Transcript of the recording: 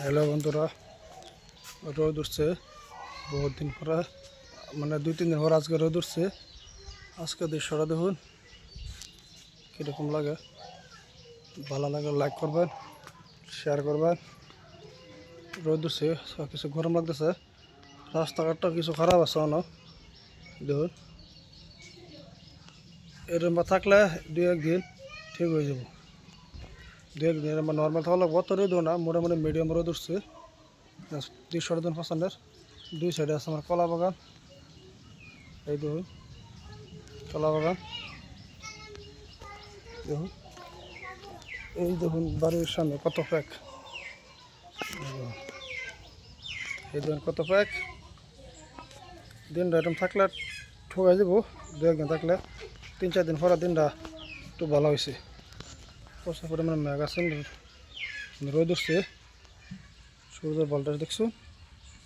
Hello বন্ধুরা, রোদ উঠছে, বহুত দিন পরে মানে দুই, তিন দিন পর আজকে রোদ উঠছে। আজকে দৃশ্যটা দেখুন, কীরকম লাগে। ভালো লাগে লাইক করবেন শেয়ার করবেন। রোদ উঠছে সব কিছু গরম লাগতেছে। রাস্তাঘাটটা কিছু খারাপ আছে না দেখুন। এরকম থাকলে দু একদিন ঠিক হয়ে যাব। দু একদিন এরকম নর্মাল থাকলে অত রোদ না, মোটামুটি মিডিয়াম রোদ উঠছে। দুইশো দিন পছন্দের। দুই সাইডে আছে আমার কলা বাগান। এই দেখুন, কলা বাগান। দেখুন, এই দেখুন বাড়ির সামনে কত প্যাক। এই দেখুন কত প্যাক। দিনটা এরকম থাকলে ঠকাই দেবো, দু একদিন থাকলে। তিন চার দিন পরে দিনটা একটু ভালো হয়েছে। প্রচুর পরিমাণে মেঘ আছে রোদ উঠছে সূর্যের বলটা দেখছ?